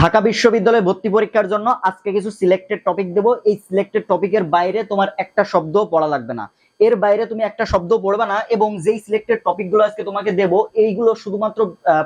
ঢাকা বিশ্ববিদ্যালয়ে ভর্তি পরীক্ষার জন্য আজকে কিছু সিলেক্টেড টপিক দেব। এই সিলেক্টেড টপিকের বাইরে তোমার একটা শব্দ পড়া লাগবে না। এর বাইরে তুমি একটা শব্দ পড়বা না এবং যেই সিলেক্টেড টপিকগুলো আজকে তোমাকে দেব, এইগুলো শুধুমাত্র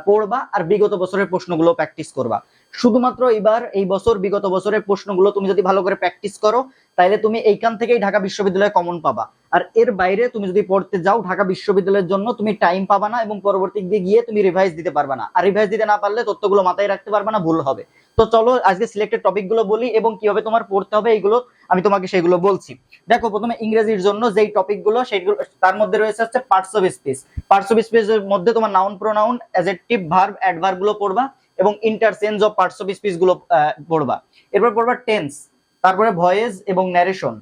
পড়বা আর বিগত বছরের প্রশ্নগুলো প্র্যাকটিস করবা। শুধুমাত্র এবার এই বছর, বিগত বছরের প্রশ্নগুলো তুমি যদি ভালো করে প্র্যাকটিস করো তাহলে তুমি এইখান থেকেই ঢাকা বিশ্ববিদ্যালয়ে কমন পাবা। আর এর বাইরে তুমি যদি পড়তে যাও ঢাকা বিশ্ববিদ্যালয়ের জন্য, তুমি টাইম পাবা না এবং পরবর্তী দিকে গিয়ে তুমি রিভাইজ দিতে পারবে না। আর রিভাইজ দিতে না পারলে তথ্যগুলো মাথায় রাখতে পারবে না, ভুল হবে। তো চলো আজকে সিলেক্টেড টপিকগুলো বলি এবং কীভাবে তোমার পড়তে হবে এইগুলো আমি তোমাকে সেগুলো বলছি। দেখো, প্রথমে ইংরেজির জন্য যেই টপিকগুলো সেইগুলো তার মধ্যে রয়েছে হচ্ছে parts of speech parts of স্পিচের মধ্যে তোমার নাউন প্রোনাউন অ্যাজেক্টিভ ভার্ব অ্যাডভার্বগুলো পড়বা এবং ইন্টারচেঞ্জ অফ পার্টস অফ স্পিচগুলো পড়বা। এরপর পড়বা টেন্স তারপরে ভয়েস এবং ন্যারেশন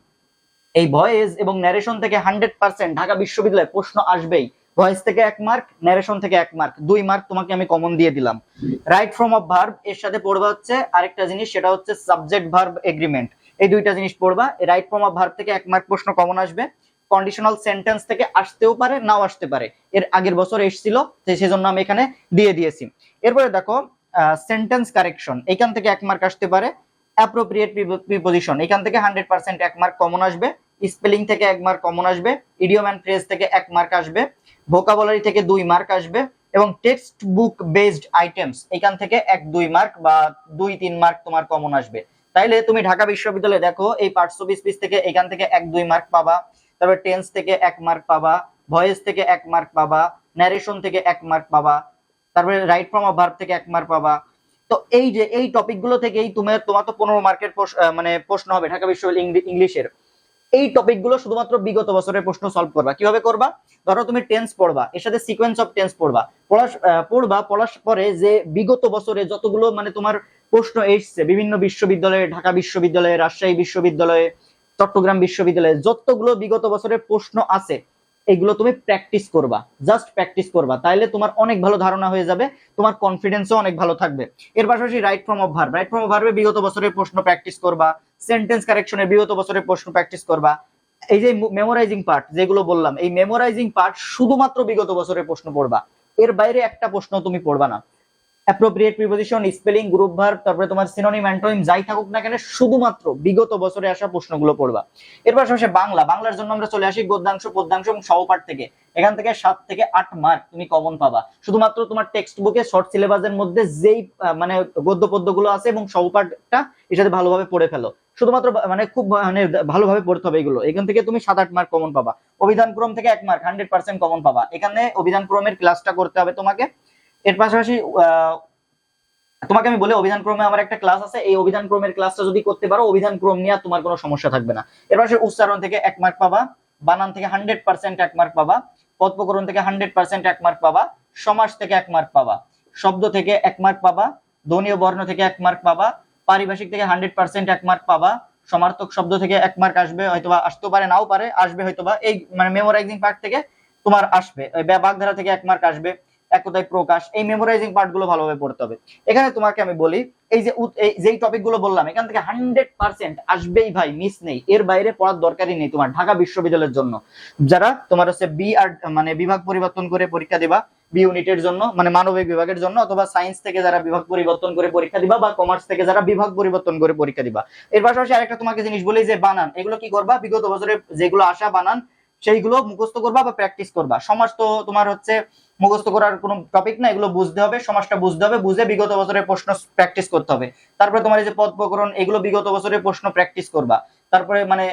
এই ভয়েস এবং ন্যারেশন থেকে হান্ড্রেড পার্সেন্ট ঢাকা বিশ্ববিদ্যালয়ে প্রশ্ন আসবেই। ভয়েস থেকে এক মার্ক ন্যারেশন থেকে এক মার্ক দুই মার্ক তোমাকে আমি কমন দিয়ে দিলাম। রাইট ফর্ম অফ ভার্ব এর সাথে পড়বা হচ্ছে আরেকটা জিনিস, সেটা হচ্ছে সাবজেক্ট ভার্ব এগ্রিমেন্ট এই দুইটা জিনিস পড়বা রাইট ফর্ম অফ ভার্ব থেকে এক মার্ক প্রশ্ন কমন আসবে। কন্ডিশনাল সেন্টেন্স থেকে আসতেও পারে, নাও আসতে পারে। এর আগের বছর এসেছিল সেজন্য আমি এখানে দিয়ে দিয়েছি। এরপরে দেখো সেন্টেন্স কারেকশন এখান থেকে এক মার্ক আসতে পারে। অ্যাপ্রোপ্রিয়েট প্রিপোজিশন এখান থেকে হান্ড্রেড পার্সেন্ট এক মার্ক কমন আসবে স্পেলিং থেকে এক মার্ক কমন আসবে ইডিয়ম অ্যান্ড ফ্রেজ থেকে এক মার্ক আসবে ভোকাবুলারি থেকে দুই মার্ক আসবে এবং টেক্সট বুক বেসড আইটেমস এখান থেকে এক দুই মার্ক বা দুই তিন মার্ক তোমার কমন আসবে। তাইলে তুমি ঢাকা বিশ্ববিদ্যালয়ে দেখো, এই পার্টস অফ স্পিচ থেকে এখান থেকে এক দুই মার্ক পাবা, তারপর টেন্স থেকে এক মার্ক পাবা ভয়েস থেকে এক মার্ক পাবা ন্যারেশন থেকে এক মার্ক পাবা, তারপরে রাইট ফর্ম অফ ভার্ব থেকে এক মার্ক পাবা তো এই যে, এই টপিকগুলো থেকেই তোমার তোমার তো পনেরো মার্কের মানে প্রশ্ন হবে ঢাকা বিশ্ববিদ্যালয় ইংলিশের। এই টপিকগুলো শুধুমাত্র বিগত বছরের প্রশ্ন সলভ করবা। কীভাবে করবা? ধরো তুমি টেন্স পড়বা, এর সাথে সিকোয়েন্স অফ টেন্স পড়বা। পড়া পড়বা, পড়ার পরে যে বিগত বছরে যতগুলো মানে তোমার প্রশ্ন এসছে, বিভিন্ন বিশ্ববিদ্যালয়ে, ঢাকা বিশ্ববিদ্যালয়ে, রাজশাহী বিশ্ববিদ্যালয়ে, চট্টগ্রাম বিশ্ববিদ্যালয়ে, যতগুলো বিগত বছরের প্রশ্ন আছে এগুলো তুমি প্র্যাকটিস করবা জাস্ট প্র্যাকটিস করবা, তাইলে তোমার অনেক ভালো ধারণা হয়ে যাবে, তোমার কনফিডেন্সও অনেক ভালো থাকবে। এর পাশাপাশি right form of verb right form of ভার্বে বিগত বছরের প্রশ্ন প্র্যাকটিস করবা সেন্টেন্স কারেকশনের বিগত বছরের প্রশ্ন প্র্যাকটিস করবা। এই যে মেমোরাইজিং পার্ট যেগুলো বললাম, এই মেমোরাইজিং পার্ট শুধুমাত্র বিগত বছরের প্রশ্ন পড়বা, এর বাইরে একটা প্রশ্ন তুমি পড়বা না। Appropriate preposition spelling group verb তারপরে তোমার সিনোনিম অ্যান্টোনিম যাই থাকুক না কেন, শুধুমাত্র বিগত বছরে আসা প্রশ্নগুলো পড়বা। এর পাশাপাশি বাংলা, বাংলার জন্য আমরা চলে আসি গদ্যাংশ, পদ্যাংশ এবং সহপাঠ থেকে। এখান থেকে সাত থেকে আট মার্ক তুমি কমন পাবা। শুধুমাত্র তোমার টেক্সট বুকে শর্ট সিলেবাসের মধ্যে যেই মানে গদ্য পদ্যগুলো আছে এবং সহপাঠটা এর সাথে ভালোভাবে পড়ে ফেলো। শুধুমাত্র মানে খুব মানে ভালোভাবে পড়তে হবে এগুলো। এখান থেকে তুমি সাত, আট মার্ক কমন পাবা। অভিধান ক্রম থেকে এক মার্ক হান্ড্রেড পার্সেন্ট কমন পাবা। এখানে অভিধান ক্রমের ক্লাসটা করতে হবে তোমাকে। এর পাশাপাশি তোমাকে আমি বলে, অভিধান ক্রমে আমার একটা ক্লাস আছে। এই অভিধান ক্রমের ক্লাসটা যদি করতে পারো, অভিধান ক্রম নিয়ে তোমার কোনো সমস্যা থাকবে না। এর পাশে উচ্চারণ থেকে এক মার্ক পাবা, বানান থেকে হান্ড্রেড পার্সেন্ট এক মার্ক পাবা, পদপ্রকরণ থেকে হান্ড্রেড পার্সেন্ট এক মার্ক পাবা, সমাস থেকে এক মার্ক পাবা, শব্দ থেকে এক মার্ক পাবা ধ্বনীয় বর্ণ থেকে এক মার্ক পাবা, পারিভাষিক থেকে হান্ড্রেড পার্সেন্ট এক মার্ক পাবা, সমার্থক শব্দ থেকে এক মার্ক আসবে, হয়তোবা আসতেও পারে, নাও পারে, আসবে হয়তোবা। এই মানে মেমোরাইজিং পার্ট থেকে তোমার আসবে বাগধারা থেকে এক মার্ক আসবে। একতায় প্রকাশ, এই মেমোরাইজিং পার্টগুলো ভালোভাবে পড়তে হবে। এখানে তোমাকে আমি বলি, এই যে যেই টপিকগুলো বললাম, এখান থেকে হান্ড্রেড পার্সেন্ট আসবেই ভাই মিস নেই। এর বাইরে পড়ার দরকারই নেই তোমার, ঢাকা বিশ্ববিদ্যালয়ের জন্য। যারা তোমার হচ্ছে বি আর মানে বিভাগ পরিবর্তন করে পরীক্ষা দিবা বি ইউনিটের জন্য মানে মানবিক বিভাগের জন্য, অথবা সায়েন্স থেকে যারা বিভাগ পরিবর্তন করে পরীক্ষা দিবা, বা কমার্স থেকে যারা বিভাগ পরিবর্তন করে পরীক্ষা দিবা। এর পাশাপাশি আরেকটা তোমাকে জিনিস বলি যে, বানান, এগুলো কি করবা? বিগত বছরে যেগুলো আসা বানান সেইগুলো মুখস্থ করবা বা প্র্যাকটিস করবা। সমাজ তো তোমার হচ্ছে মুখস্থ করার কোনো টপিক না, এগুলো বুঝতে হবে, সমাজটা বুঝতে হবে, বুঝে বিগত বছরের প্রশ্ন প্র্যাকটিস করতে হবে। তারপরে তোমার এই যে পদ প্রকরণ, এগুলো বিগত বছরের প্রশ্ন প্র্যাকটিস করবা। তারপরে মানে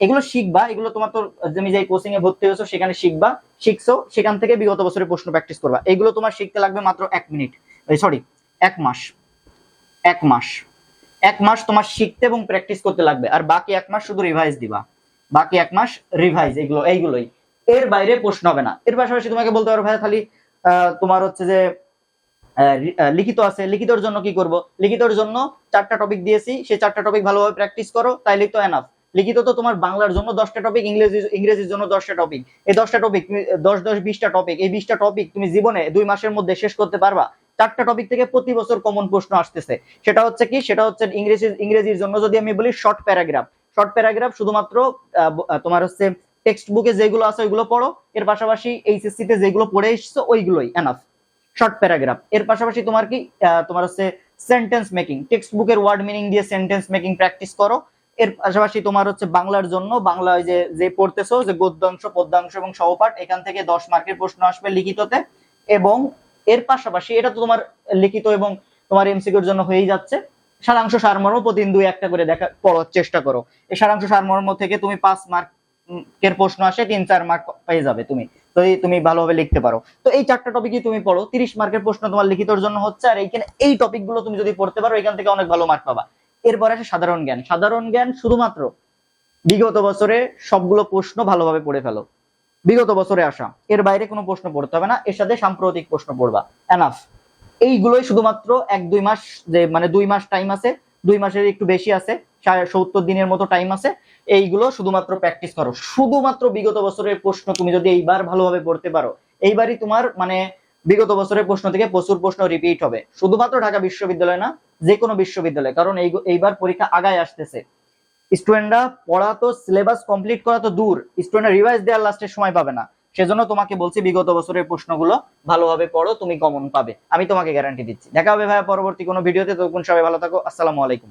এগুলো শিখবা, এগুলো তোমার তো তুমি যে কোচিং এ ভর্তি হয়েছো, সেখানে শিখবা, শিখছো, সেখান থেকে বিগত বছরের প্রশ্ন প্র্যাকটিস করবা। এগুলো তোমার শিখতে লাগবে মাত্র এক মিনিট। সরি এক মাস। এক মাস। এক মাস তোমার শিখতে এবং প্র্যাকটিস করতে লাগবে। আর বাকি এক মাস শুধু রিভাইজ দিবা। বাকি এক মাস রিভাইজ এগুলো, এইগুলোই। এর বাইরে প্রশ্ন হবে না। এর পাশাপাশি তোমাকে বলতে পারো ভাই খালি তোমার হচ্ছে যে লিখিত আছে, লিখিতর জন্য কি করব? লিখিতর জন্য চারটা টপিক দিয়েছি, সেই চারটা টপিক ভালোভাবে প্র্যাকটিস করো, তাইলেই তো এনাফ লিখিত তো তোমার বাংলার জন্য দশটা টপিক ইংরেজি, ইংরেজির জন্য দশটা টপিক এই দশটা টপিক দশ দশ, বিশটা টপিক এই বিশটা টপিক তুমি জীবনে দুই মাসের মধ্যে শেষ করতে পারবা। চারটা টপিক থেকে প্রতি বছর কমন প্রশ্ন আসতেছে। সেটা হচ্ছে কি? সেটা হচ্ছে ইংরেজি, ইংরেজির জন্য যদি আমি বলি শর্ট প্যারাগ্রাফ শর্ট প্যারাগ্রাফ শুধুমাত্র তোমার হচ্ছে টেক্সট বুকে যেগুলো আছে ওইগুলো পড়ো। এর পাশাপাশি এইচএসসি তে যেগুলো পড়ে এসছো, ওইগুলোই এনাফ শর্ট প্যারাগ্রাফ এর পাশাপাশি তোমার কি তোমার হচ্ছে সেন্টেন্স মেকিং টেক্সট বুকের ওয়ার্ড মিনিং দিয়ে সেন্টেন্স মেকিং প্র্যাকটিস করো। এর পাশাপাশি তোমার হচ্ছে বাংলার জন্য, বাংলা যে যে পড়তেছো, যে গদ্যাংশ, পদ্যাংশ এবং সহপাঠ, এখান থেকে দশ মার্কের প্রশ্ন আসবে লিখিততে। এবং এর পাশাপাশি, এটা তো তোমার লিখিত এবং তোমার এমসিকিউর জন্য হয়েই যাচ্ছে। সারাংশ সারমর্ম প্রতিদিন দুই একটা করে দেখা, পড়ার চেষ্টা করো। এই সারাংশ সারমর্ম থেকে তুমি পাঁচ মার্কের প্রশ্ন আসে, তিন, চার মার্ক পেয়ে যাবে তুমি। তো তুমি ভালোভাবে লিখতে পারো। তো এই চারটা টপিকই তুমি পড়ো। তিরিশ মার্কের প্রশ্ন তোমার লিখিতর জন্য হচ্ছে, আর এইখানে এই টপিকগুলো তুমি যদি পড়তে পারো, এখান থেকে অনেক ভালো মার্ক পাবা। এরপরে আসে সাধারণ জ্ঞান। সাধারণ জ্ঞান শুধুমাত্র বিগত বছরে সবগুলো প্রশ্ন ভালোভাবে পড়ে ফেলো। বিগত বছরে আসা। এর বাইরে কোনো প্রশ্ন পড়তে হবে না। এর সাথে সাম্প্রতিক প্রশ্ন পড়বা। এনাফ এইগুলোই শুধুমাত্র এক, দুই মাস যে মানে দুই মাস টাইম আছে, দুই মাসের একটু বেশি আছে সত্তর দিনের মতো টাইম আছে, এইগুলো শুধুমাত্র প্র্যাকটিস করো। শুধুমাত্র বিগত বছরের প্রশ্ন তুমি যদি এইবার ভালোভাবে পড়তে পারো, এইবারই তোমার মানে বিগত বছরের প্রশ্ন থেকে প্রচুর প্রশ্ন রিপিট হবে। শুধুমাত্র ঢাকা বিশ্ববিদ্যালয় না যে কোনো বিশ্ববিদ্যালয়, কারণ এই, এইবার পরীক্ষা আগায় আসতেছে। স্টুডেন্টরা পড়া তো সিলেবাস কমপ্লিট করা তো দূর, স্টুডেন্টরা রিভাইজ দেওয়ার লাস্টের সময় পাবে না। সেজন্য তোমাকে বলছি, বিগত বছরের প্রশ্নগুলো ভালোভাবে পড়ো, তুমি কমন পাবে। আমি তোমাকে গ্যারান্টি দিচ্ছি। দেখা হবে ভাইয়া পরবর্তী কোনো ভিডিওতে তখন সবাই ভালো থাকো। আসসালামু আলাইকুম।